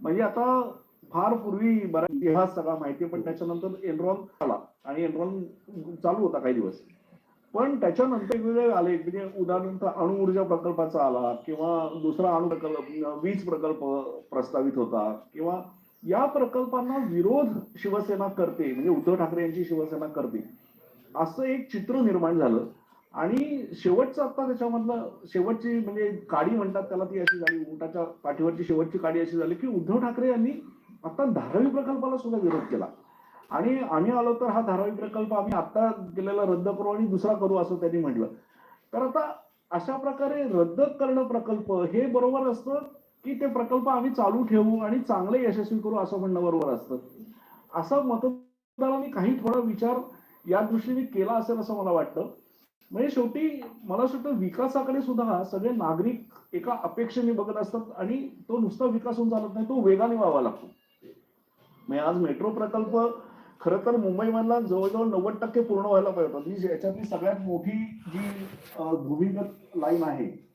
म्हणजे आता फार पूर्वी बराच इतिहास सगळा माहिती पण त्याच्यानंतर एनरॉन आला आणि एनरॉन चालू होता काही दिवस. पण त्याच्यानंतर वेगवेगळे आले म्हणजे उदाहरणार्थ अणुऊर्जा प्रकल्पाचा आला किंवा दुसरा अणु प्रकल्प वीज प्रकल्प प्रस्तावित होता किंवा या प्रकल्पांना विरोध शिवसेना करते म्हणजे उद्धव ठाकरे यांची शिवसेना करते असं एक चित्र निर्माण झालं. आणि शेवटचं आता त्याच्यामधलं शेवटची म्हणजे काडी म्हणतात त्याला ती अशी झाली उंटाच्या पाठीवरची शेवटची काडी अशी झाली की उद्धव ठाकरे यांनी आता धारावी प्रकल्पाला सुद्धा विरोध केला. आणि आम्ही आलो तर हा धारावी प्रकल्प आम्ही आता केलेला रद्द करू आणि दुसरा करू असं त्यांनी म्हटलं. तर आता अशा प्रकारे रद्द करणं प्रकल्प हे बरोबर असतं की ते प्रकल्प आम्ही चालू ठेवू आणि चांगले यशस्वी करू असं म्हणणं बरोबर असतं? असं मतदारांनी काही थोडा विचार या दृष्टीने केला असेल असं मला वाटतं. म्हणजे शेवटी मला असं वाटतं विकासाकडे सुद्धा सगळे नागरिक एका अपेक्षेने बघत असतात आणि तो नुसता विकास होऊन चालत नाही तो वेगाने व्हावा लागतो. म्हणजे आज मेट्रो प्रकल्प खर तर मुंबईमधला जवळजवळ नव्वद टक्के पूर्ण व्हायला पाहिजे होता. जी याच्यातली सगळ्यात मोठी जी भूमिगत लाईन आहे